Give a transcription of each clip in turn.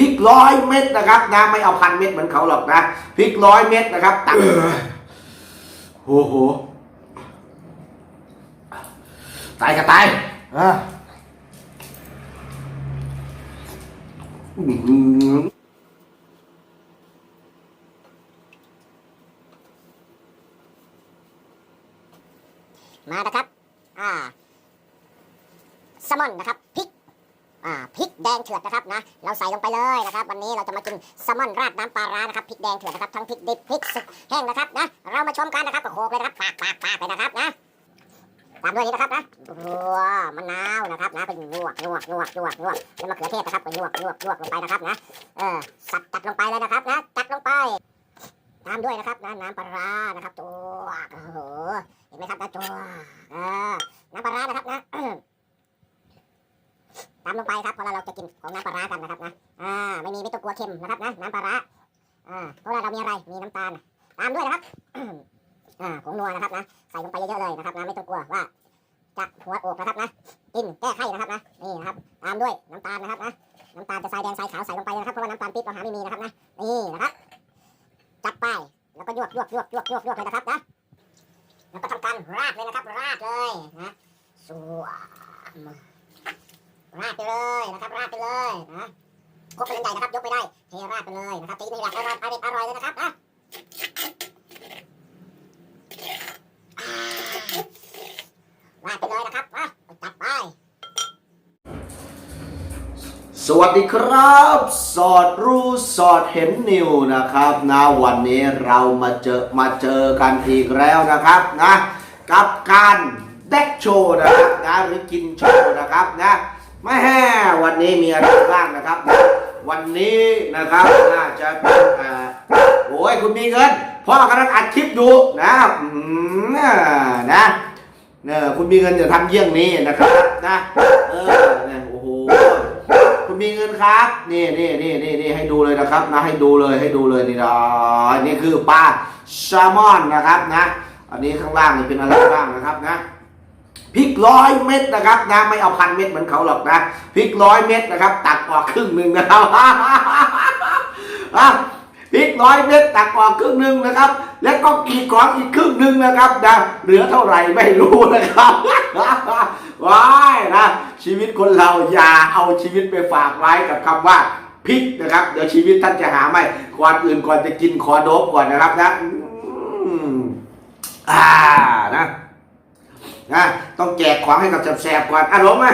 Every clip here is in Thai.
พริกร้อยเม็ดนะครับนะไม่เอาพันเม็ดเหมือนเขาหรอกนะพริกร้อยเม็ดนะครับตักโอ้โหตายก็ตายอะอื้อหือมานะครับ อ่า แซลมอนนะครับพริกอ่า พริกแดงเถือดนะครับนะเราใส่ลงไปเลยนะครับ วันนี้เราจะมากินแซลมอนราดน้ำปลาร้านะครับพริกแดงเถือดนะครับทั้งพริกดิบพริกสุกแห้งนะครับนะเรามาชมกันนะครับก็โขกเลยนะครับปากปากปากเลยนะครับนะตามด้วยนี้นะครับนะว้ามะนาวนะครับนะเป็นงวกงวกงวกงวกงวกแล้วมะเขือเทศนะครับเป็นงวกงวกงวกลงไปนะครับนะเออสับจัดลงไปเลยนะครับนะจัดลงไปตามด้วยนะครับนะน้ำปลาร้านะครับตัวโอ้โหเห็นไหมครับนะตัวเออน้ำปลาร้านะครับนะ ตามลงไปครับเพราเราจะกินของน้ำปลาร้ากันนะครับนะอ่าไม่มีไม่ต้องกลัวเค็มนะครับนะน้ำปลาร้าอ่าเพราะว่าเรามีอะไรมีน้ำตาลตามด้วยนะครับอ่าผงนัวนะครับนะใส่ลงไปเยอะๆเลยนะครับนะไม่ต้องกลัวว่าจะหัวอกนะครับนะกินแก้ไขนะครับนะนี่นะครับตามด้วยน้ำตาลนะครับนะน้ำตาลจะทรายแดงทรายขาวใส่ลงไปนะครับเพราะว่าน้ำตาลปี๊บเราหาไม่มีนะครับนะนี่นะครับจัดไปแล้วก็ยวกยวกยวกยวกยวกยวกเลยนะครับนะแล้วก็ทำการราดเลยนะครับราดเลยนะสวม ราดไปเลยนะครับราดไปเลยนะครกเป็นใหญ่นะครับยกไม่ได้เทราดไปเลยนะครับตีนี่หละอร่อยอร่อยอร่อยเลยนะครับนะอ่าราดไปเลยนะครับนะจัดไปสวัสดีครับ สอดรู้สอดเห็นนิวนะครับนะวันนี้เรามาเจอมาเจอกันอีกแล้วนะครับนะกับการแดกโชว์นะครับนะหรือกินโชว์นะครับนะ ม่แห่วันนี้มีอะไรบ้างนะครับ วันนี้นะครับน่าจะเป็นอ่าโอ้ยคุณมีเงินพ่อกำลังอัดคลิปดูนะอืมนะเนี่ยคุณมีเงินอย่าทำเยี่ยงนี้นะครับนะเออโอ้โหคุณมีเงินครับนี่นี่นี่นี่นี่ให้ดูเลยนะครับนะให้ดูเลยให้ดูเลยนี่นะนี่คือปลาแซลมอนนะครับนะ อันนี้ข้างล่างนี่เป็นอะไรบ้างนะครับนะ พริกร้อยเม็ดนะครับนะไม่เอาพันเม็ดเหมือนเขาหรอกนะพริกร้อยเม็ดนะครับ ตัดออกครึ่งหนึ่งนะครับอะพริกร้อยเม็ดตักออกครึ่งหนึ่งนะครับ แล้วก็กีดของอีกครึ่งหนึ่งนะครับนะเหลือเท่าไหร่ไม่รู้นะครับว้ายนะชีวิตคนเราอย่าเอาชีวิตไปฝากไว้กับคำว่าพริกนะครับ เดี๋ยวชีวิตท่านจะหาไม่ก่อนอื่นก่อนจะกินขอโดบก่อนนะครับนะอ่านะ นะต้องแจกของให้กับแสบๆก่อนอะหลงมา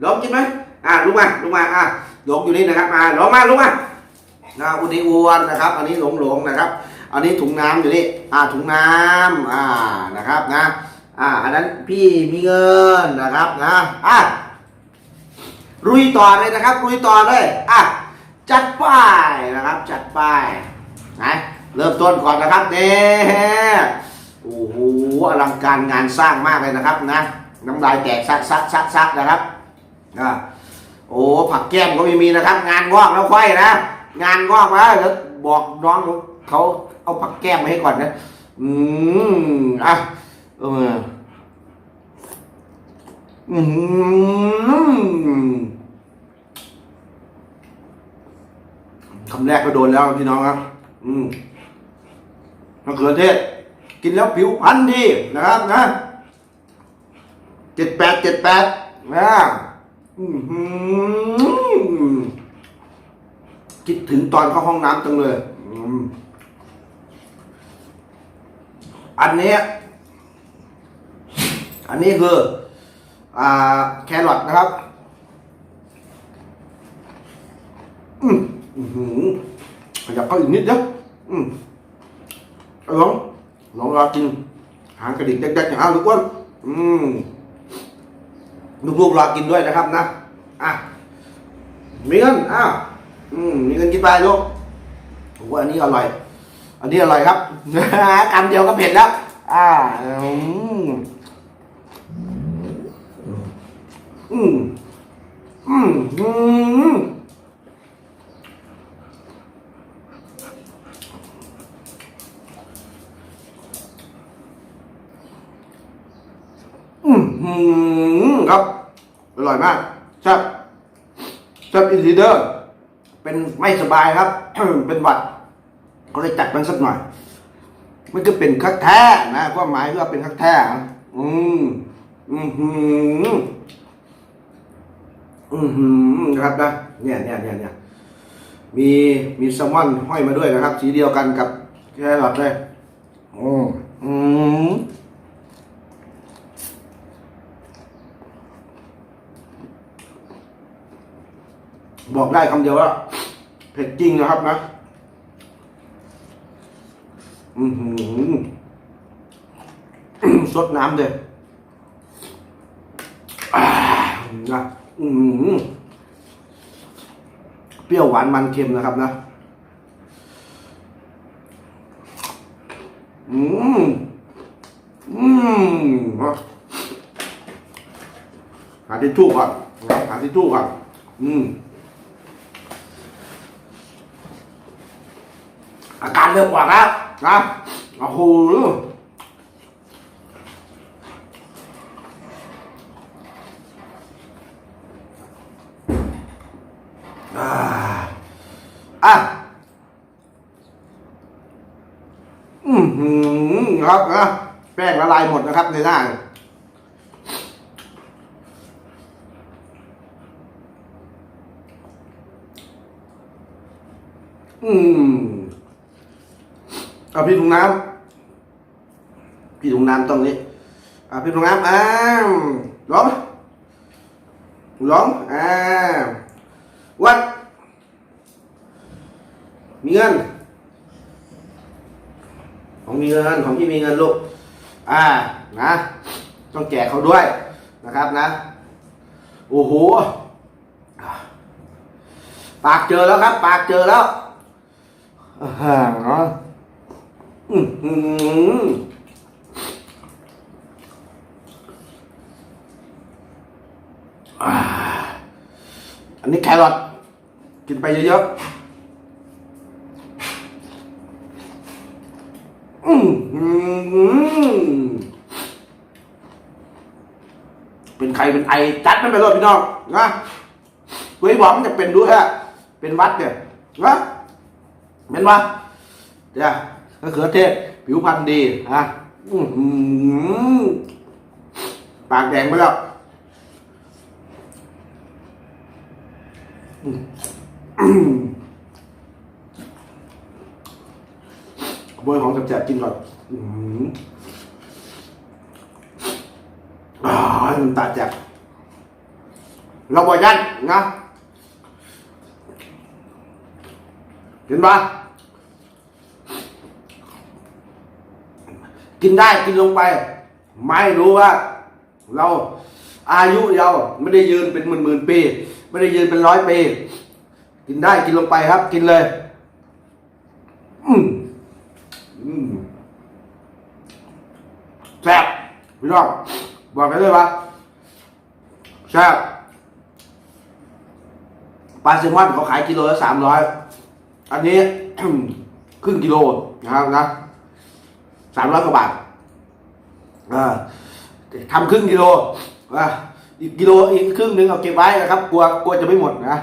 หลงกินไหมอะลุกมาลุกมาอะหลงอยู่นี่นะครับอะหลงมาลุกมานะอุนิอ้วนนะครับ อันนี้หลงหลงๆนะครับ อันนี้ถุงน้ำอยู่นี่อ่าถุงน้ำอ่านะครับนะ อ่า อันนั้นพี่มีเงินนะครับนะอะรุยต่อเลยนะครับรุยต่อเลยอะจัดป้ายนะครับ จัดป้ายนะเริ่มต้นก่อนนะครับเด้ อลังการงานสร้างมากเลยนะครับนะน้ำลายแตกซักซักซักซักนะครับอ่าโอ้ผักแก้มก็ไม่มีนะครับ งานงอกแล้วค่อยนะงานงอกมาแล้วบอกน้องเขาเอาผักแก้มมาให้ก่อนนะอืมอะเอออืมคำแรกก็โดนแล้วพี่น้องครับอืมมะเขือเทศ กินแล้วผิวพรรณดีนะครับนะเจ็ดแปดเจ็ดแปดนะคิดถึงตอนเข้าห้องน้ำจังเลย อันนี้ อันนี้คือ อ่า แครอทนะครับอืมอือหือขยับเข้าอีกนิดเดียวอืมเอาลอง ลองรอกิน หางกระดิ่งเด็กๆอย่างอ้าวลูกอ้วนอืมลูกๆรอกินด้วยนะครับนะอะมีเงินอ้าวอืมมีเงินกินไปลูกผมว่าอันนี้อร่อย อันนี้อร่อยครับคำเดียวก็เผ็ดแล้วอ่าอืมอืมอืมอืม อืมอืม ครับ อร่อยมากแซ่บแซ่บอินลีเดอร์ เป็นไม่สบายครับ เป็นหวัด ก็เลยจัดมันสักหน่อย มันก็เป็นคักแท้นะความหมายคือว่าเป็นคักแท้อืมอืมหืมอืมหืมนะครับนะเนี่ยเนี่ยเนี่ยเนี่ยมีมีแซลมอนห้อยมาด้วยนะครับ สีเดียวกันกับแครอทเลยอืมอืม บอกได้คำเดียวว่าเผ็ดจริงนะครับนะ อือหือสดน้ำเลยนะอือหือเปรี้ยวหวานมันเค็มนะครับนะ อืม อืมหาทิชชู่ก่อนหาทิชชู่ก่อนอืม อาการ เริ่มออกแล้วนะโอ้โหอ่าอะอืมหืมครับนะแป้งละลายหมดนะครับในหน้าอืม เอาพี่ถุงน้ำพี่ถุงน้ำตรงนี้อ่าพี่ถุงน้ำอ้าวร้องร้องอ่าวัดมีเงิน ของมีเงินของพี่มีเงินลูกอ่านะต้องแจกเขาด้วยนะครับนะ โอ้โหปากเจอแล้วครับ ปากเจอแล้วอ่าฮะ อืมอืมอันนี้แครอทกินไปเยอะๆ อือหือเป็นใครเป็นไอจัดมันไปเลยพี่น้องนะเฮ้ยบอกมันจะเป็นด้วยฮะ เป็นวัดเนี่ยนะเป็นวะเดี๋ยว มะเขือเทศ ผิวพรรณดีนะปากแดงไปแล้วอืมอืมขโมยของแสบๆกินก่อนอืมตาแจกเราบอยันนะ เห็นปะ กินได้กินลงไป ไม่รู้ว่า เราอายุเราไม่ได้ยืนเป็นหมื่นหมื่นปี ไม่ได้ยืนเป็นร้อยปี กินได้กินลงไปครับ กินเลย อืมอืมแซ่บพี่น้องบอกกันเลยว่าแซ่บปลาแซลมอนเขาขายกิโลละสามร้อยอันนี้ ครึ่งกิโลนะครับนะ สามร้อยกว่าบาททำครึ่งกิโลอีกกิโลอีกครึ่งหนึ่งเอาเก็บไว้นะครับ กลัวกลัวจะไม่หมดนะ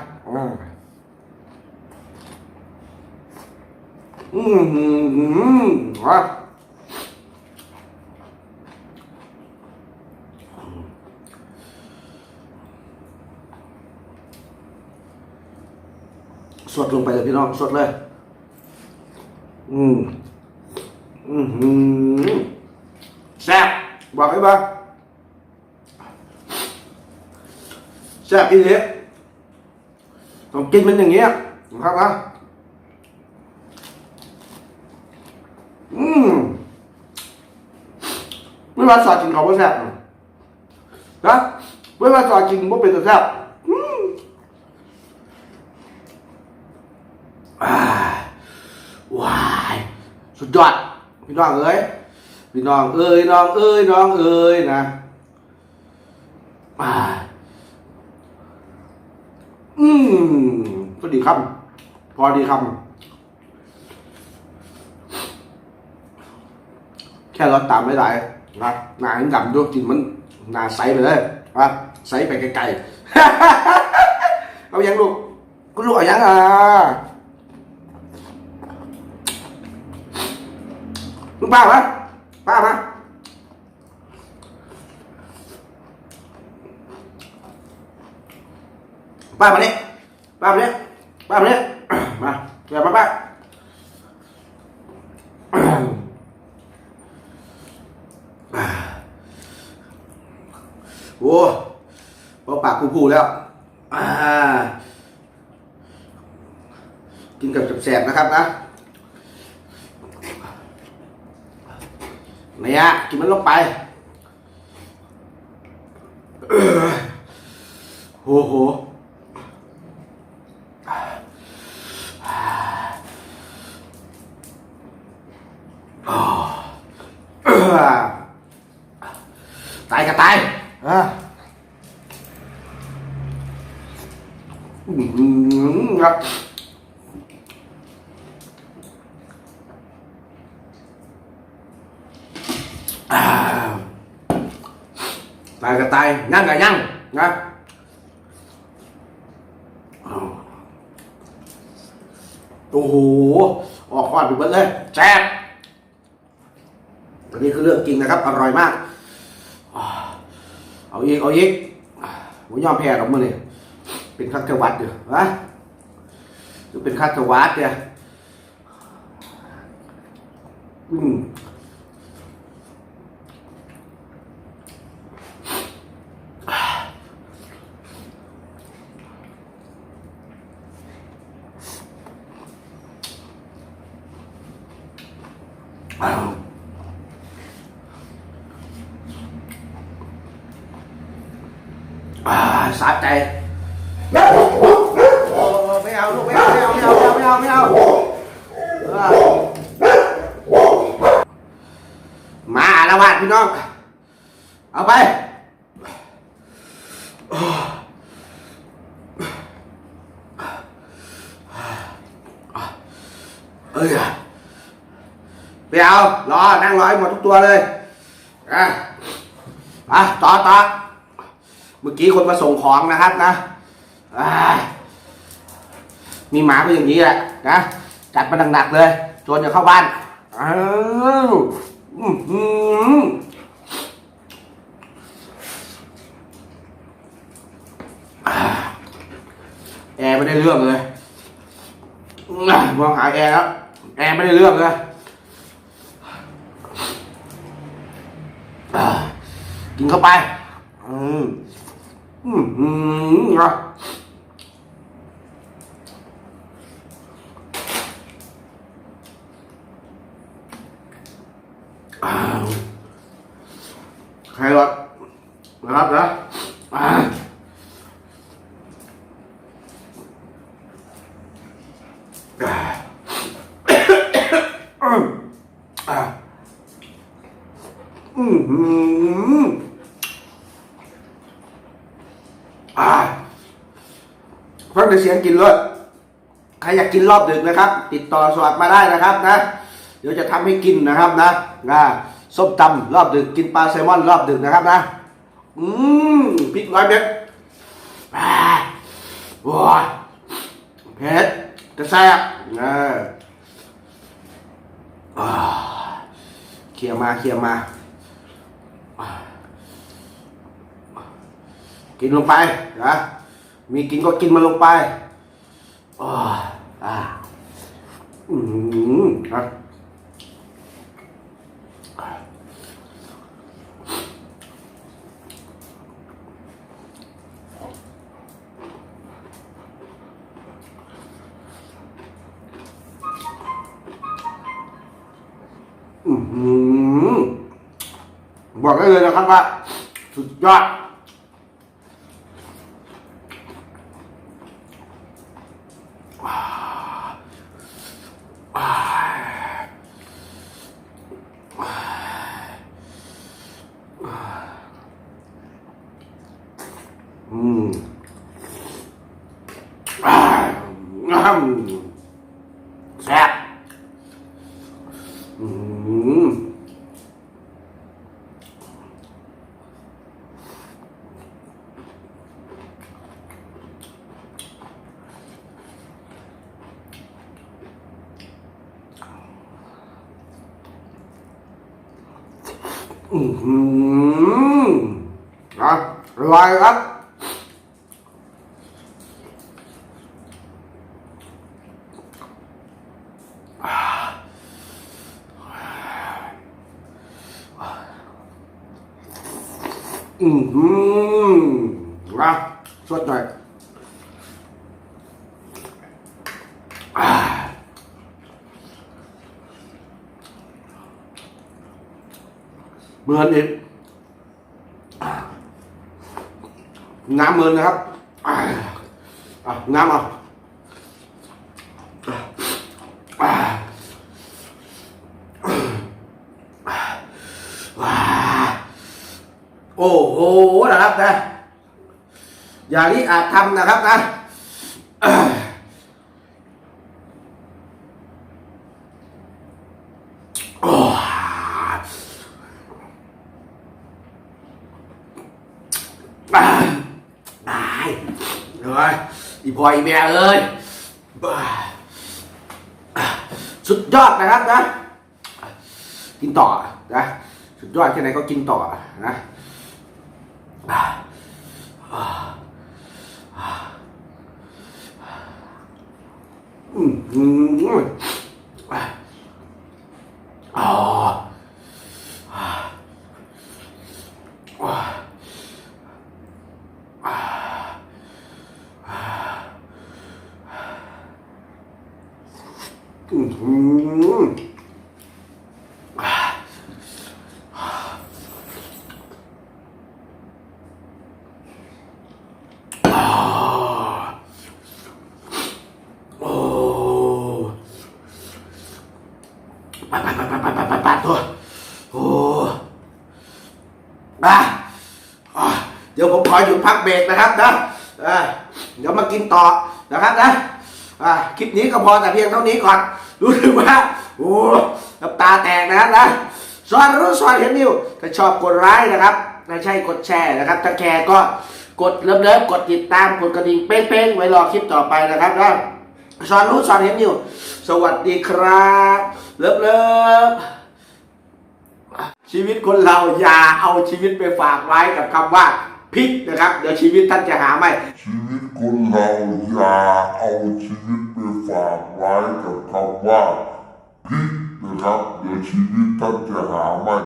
อืมอืมอืมอะสดลงไปเลยพี่น้องสดเลย อืม อือหือแซ่บบอกให้บ้างแซ่บอีนี้ต้องกินมันอย่างเงี้ยนะครับนะอืมไม่ว่าสอดกินเขาไม่แซ่บนะไม่ว่าสอดกินไม่เป็นแต่แซ่บอืมว้ายสุดยอด พี่น้องเอ้ยพี่น้องเอ้ยน้องเอ้ยน้องเอ้ยนะอ่าอืมก็ดีคำพอดีคำแค่รสตามไม่ได้นะหนาเห็นดำด้วยกินมันหนาใสไปเลยนะใสไปไกลๆเอายังลูกก็คุณลูกเอายังอะ มึงป้ามะป้ามะป้ามาเนี่ยป้ามาเนี่ยป้ามาเนี่ยมาเดี๋ยวมาป้าโอ้พอปากกูพูแล้วกินกับแสบนะครับนะ เนี่ยกินมันลงไปโอ้โห เอ้อตายก็ตายอะอื้อหือครับอ่าตาย ก็ตายยั่งก็ยั่งนะโอ้โห ออกควันไปหมดเลยแซ่บอันนี้คือเรื่องจริงนะครับ อร่อยมาก เอาอีก เอาอีกผมยอมแพ้หรอกมือนี่เป็นคัตเทวัดอยู่ฮะหรือเป็นคัตเทวัดเนี่ยอืม อาวอ่าใจไม่เอาลูกไม่เอาไม่เอาไม่เอาไม่เอาไม่เอามาเออมาละวาดพี่น้อง เอาไปเอ้ย ไปเอารอ นั่งรอให้หมดทุกตัวเลยอะอะต่อต่อเมื่อกี้คนมาส่งของนะครับนะอ่ามีหมาเป็นอย่างนี้แหละนะจัดมาหนักๆเลยจนจะเข้าบ้านอ้าวอื้อหืออ่าแอร์ไม่ได้เรื่องเลยมองหาแอร์แล้วแอร์ไม่ได้เรื่องเลยอ่า กินเข้าไป อืมอืมอืมอะอ้าใครรอดะครับนะอ่าอ่าอืมอ่าอืมอืม อ่า ฟังแต่เสียงกินเลยใครอยากกินรอบดึกนะครับ ติดต่อสวัสดมาได้นะครับนะ เดี๋ยวจะทำให้กินนะครับนะนะส้มตำรอบดึกกินปลาแซลมอนรอบดึกนะครับนะ อืมพริกร้อยเม็ดอ่าว้าเผ็ดกระแซบนะอ่าเคี่ยวมาเคี่ยวมา กินลงไปนะ มีกินก็กินมันลงไปอ้ออ่าอืมนะอืมบอกได้เลยนะครับว่า สุดยอด อืมอ่างามแซ่บอืม อือหือนะอร่อยครับอือหือนะสดหน่อยอ่า เมินอีกน้ำเมินนะครับน้ำเอาอ่าว้าโอ้โหนะครับนะอย่างนี้อาจทำนะครับนะเอ้ยโอ้ยอ่าอ่า เอ้ยอีบอยแม่เอ้ยสุดยอดนะครับนะ กินต่อนะสุดยอดแค่ไหนก็กินต่อนะอ่าอ่าอ่าอืมอืมอ่าอ่าอ่าอ่าอ่า อืมโอ้ไปไปไปไปไปไปไปตัวโอ้อะเดี๋ยวผมขอหยุดพักเบรกนะครับนะเดี๋ยวมากินต่อนะครับนะคลิปนี้ก็พอแต่เพียงเท่านี้ก่อน รู้สึกว่า โอ้น้ำตาแตกนะครับนะสอนรู้สอนเห็นนิวถ้าชอบกดไลค์นะครับถ้าใช่กดแชร์นะครับ ถ้าแชร์ก็กดเลิฟเลิฟกดติดตามกดกระดิ่งเป้งๆไว้รอคลิปต่อไปนะครับนะสอนรู้สอนเห็นอยู่สวัสดีครับเลิฟเลิฟชีวิตคนเราอย่าเอาชีวิตไปฝากไว้กับคำว่าพิษนะครับ เดี๋ยวชีวิตท่านจะหาไม่ ชีวิตคนเราอย่าเอาชีวิต ฝากไว้กับคำว่าพิกนะครับเดี๋ยวชีวิตท่านจะหาไม่